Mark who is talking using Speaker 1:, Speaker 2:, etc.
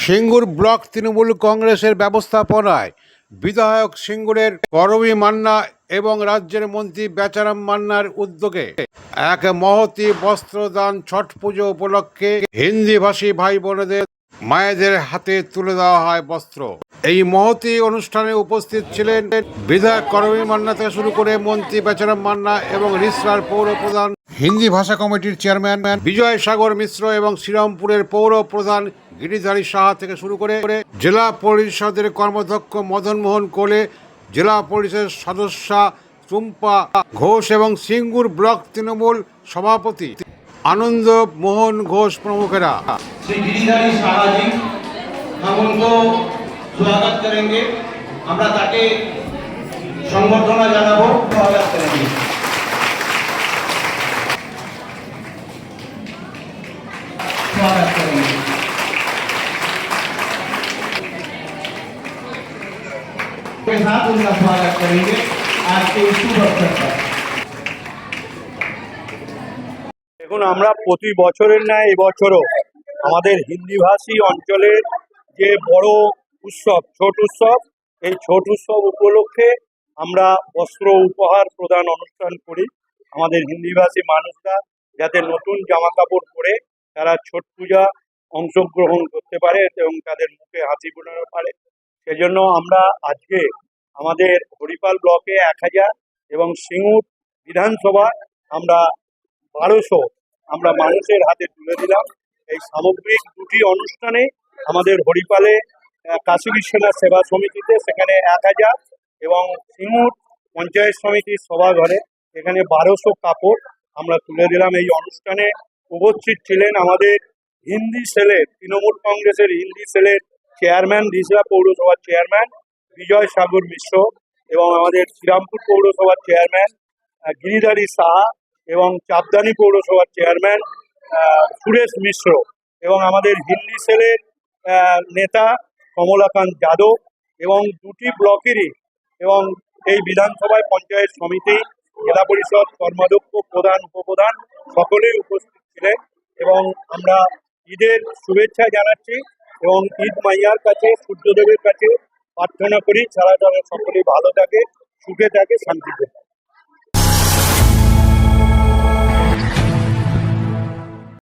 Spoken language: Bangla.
Speaker 1: সিঙ্গুর ব্লক তৃণমূল কংগ্রেসের ব্যবস্থাপনায় বিধায়ক সিঙ্গুরের করবী মান্না এবং রাজ্যের মন্ত্রী বেচারাম মান্নার উদ্যোগে এক মহতি বস্ত্রদান, ছট পুজো উপলক্ষে হিন্দিভাষী ভাই বোনেদের মায়েদের হাতে তুলে দেওয়া হয় বস্ত্র। এই মহতি অনুষ্ঠানে উপস্থিত ছিলেন বিধায়ক করবী মান্না থেকে শুরু করে মন্ত্রী বেচারাম মান্না এবং রিসরার পৌর প্রধান, হিন্দি ভাষা কমিটির চেয়ারম্যান বিজয় সাগর মিশ্র এবং শ্রীরামপুরের পৌর প্রধান গিরিধারী সাহা থেকে শুরু করে জেলা পরিষদের কর্মাধ্যক্ষ মদনমোহন কোলে, জেলা পরিষদের সদস্য চুম্পা ঘোষ এবং সিঙ্গুর ব্লক তৃণমূল সভাপতি আনন্দ মোহন ঘোষ প্রমুখেরা।
Speaker 2: আমরা তাকে সংবর্ধনা জানাব के साथ उनका स्वागत करेंगे आज के इस शुभ अवसर पर
Speaker 3: দেখুন আমরা প্রতি বছরের ন্যায় এবছরও আমাদের হিন্দিভাষী অঞ্চলের যে বড় উৎসব ছোট উৎসব এই ছোট উৎসব উপলক্ষে আমরা বস্ত্র উপহার প্রদান অনুষ্ঠান করি আমাদের হিন্দিভাষী মানুষরা যাতে নতুন জামা কাপড় পরে তারা ছট পূজা অংশগ্রহণ করতে পারে এবং তাদের মুখে হাসি ফোটাতে পারে সেজন্য আমরা আজকে আমাদের হরিপাল ব্লকে এক হাজার এবং সিঙ্গুর বিধানসভা আমরা বারোশো আমরা মানুষের হাতে তুলে দিলাম। এই সামগ্রিক দুটি অনুষ্ঠানে আমাদের হরিপালে কাশী বিশ্বনাথ সেবা সমিতিতে সেখানে এক হাজার এবং সিঙ্গুর পঞ্চায়েত সমিতির সভাঘরে এখানে বারোশো কাপড় আমরা তুলে দিলাম। এই অনুষ্ঠানে উপস্থিত ছিলেন আমাদের হিন্দি সেলের, তৃণমূল কংগ্রেসের হিন্দি সেলের চেয়ারম্যান রিসরা পৌরসভার চেয়ারম্যান, বিজয় সাগর মিশ্র এবং আমাদের শ্রীরামপুর পৌরসভার চেয়ারম্যান গিরিধারী সাহা এবং চাপদানি পৌরসভার চেয়ারম্যান সুরেশ মিশ্র এবং আমাদের হিন্দি সেলের নেতা কমলাকান্ত যাদব এবং দুটি ব্লকেরই এবং এই বিধানসভায় পঞ্চায়েত সমিতি, জেলা পরিষদ কর্মাধ্যক্ষ, প্রধান, উপপ্রধান সকলেই উপস্থিত ছিলেন এবং আমরা ঈদের শুভেচ্ছা জানাচ্ছি। এবং ঈদ মাইয়ার কাছে, সূর্যদেবের কাছে প্রার্থনা করি ছাড়া যেন সকলেই ভালো থাকে, সুখে থাকে, শান্তিতে থাকে।